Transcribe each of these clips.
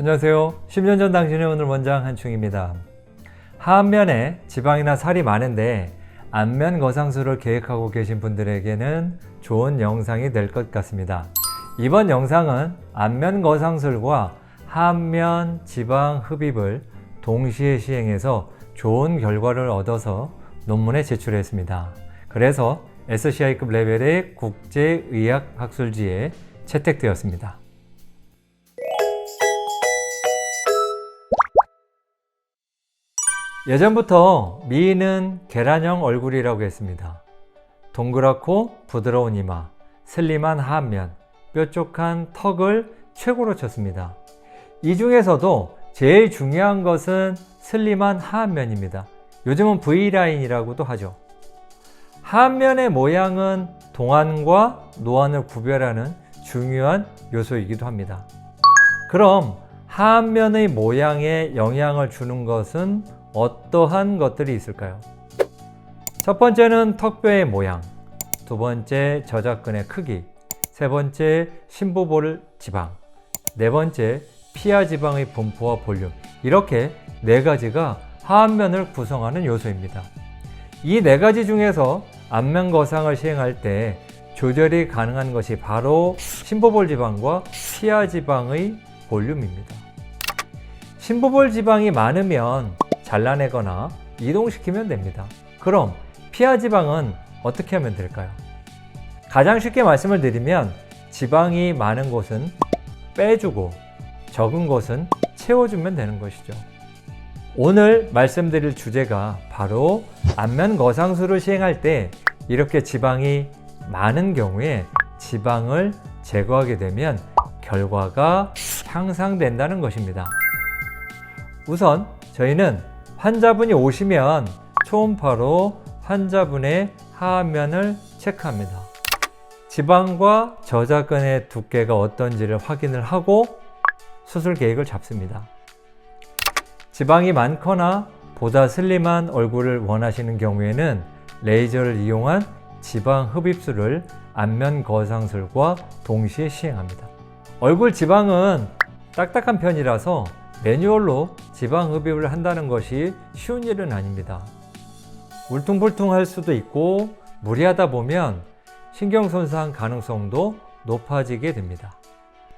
안녕하세요. 10년 전 당신의 오늘 원장 한충입니다. 하안면에 지방이나 살이 많은데 안면 거상술을 계획하고 계신 분들에게는 좋은 영상이 될 것 같습니다. 이번 영상은 안면 거상술과 하안면 지방 흡입을 동시에 시행해서 좋은 결과를 얻어서 논문에 제출했습니다. 그래서 SCI급 레벨의 국제의학학술지에 채택되었습니다. 예전부터 미인은 계란형 얼굴이라고 했습니다. 동그랗고 부드러운 이마, 슬림한 하안면, 뾰족한 턱을 최고로 쳤습니다. 이 중에서도 제일 중요한 것은 슬림한 하안면입니다. 요즘은 V라인이라고도 하죠. 하안면의 모양은 동안과 노안을 구별하는 중요한 요소이기도 합니다. 그럼 하안면의 모양에 영향을 주는 것은 어떠한 것들이 있을까요? 첫 번째는 턱뼈의 모양, 두 번째 저작근의 크기, 세 번째 심부볼 지방, 네 번째 피하 지방의 분포와 볼륨. 이렇게 네 가지가 하안면을 구성하는 요소입니다. 이 네 가지 중에서 안면 거상을 시행할 때 조절이 가능한 것이 바로 심부볼 지방과 피하 지방의 볼륨입니다. 심부볼 지방이 많으면 잘라내거나 이동시키면 됩니다. 그럼 피하 지방은 어떻게 하면 될까요? 가장 쉽게 말씀을 드리면 지방이 많은 곳은 빼주고 적은 곳은 채워주면 되는 것이죠. 오늘 말씀드릴 주제가 바로 안면 거상술을 시행할 때 이렇게 지방이 많은 경우에 지방을 제거하게 되면 결과가 향상된다는 것입니다. 우선 저희는 환자분이 오시면 초음파로 환자분의 하안면을 체크합니다. 지방과 저작근의 두께가 어떤지를 확인을 하고 수술 계획을 잡습니다. 지방이 많거나 보다 슬림한 얼굴을 원하시는 경우에는 레이저를 이용한 지방 흡입술을 안면 거상술과 동시에 시행합니다. 얼굴 지방은 딱딱한 편이라서 매뉴얼로 지방 흡입을 한다는 것이 쉬운 일은 아닙니다. 울퉁불퉁할 수도 있고 무리하다 보면 신경 손상 가능성도 높아지게 됩니다.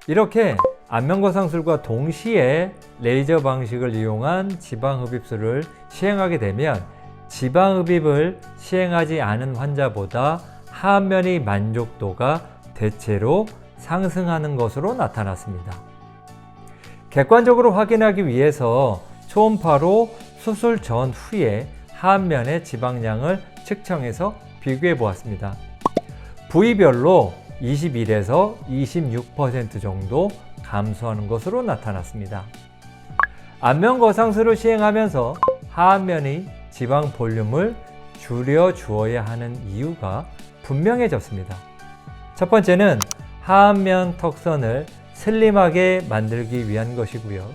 이렇게 안면거상술과 동시에 레이저 방식을 이용한 지방 흡입술을 시행하게 되면 지방 흡입을 시행하지 않은 환자보다 하안면의 만족도가 대체로 상승하는 것으로 나타났습니다. 객관적으로 확인하기 위해서 초음파로 수술 전 후에 하안면의 지방량을 측정해서 비교해 보았습니다. 부위별로 21에서 26% 정도 감소하는 것으로 나타났습니다. 안면 거상술을 시행하면서 하안면의 지방 볼륨을 줄여 주어야 하는 이유가 분명해졌습니다. 첫 번째는 하안면 턱선을 슬림하게 만들기 위한 것이고요.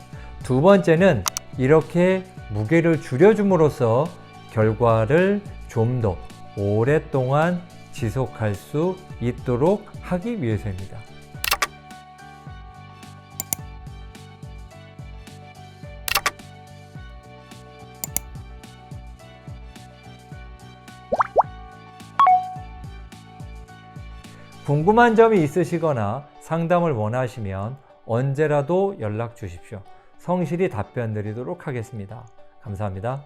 두 번째는 이렇게 무게를 줄여줌으로써 결과를 좀 더 오랫동안 지속할 수 있도록 하기 위해서입니다. 궁금한 점이 있으시거나 상담을 원하시면 언제라도 연락 주십시오. 성실히 답변 드리도록 하겠습니다. 감사합니다.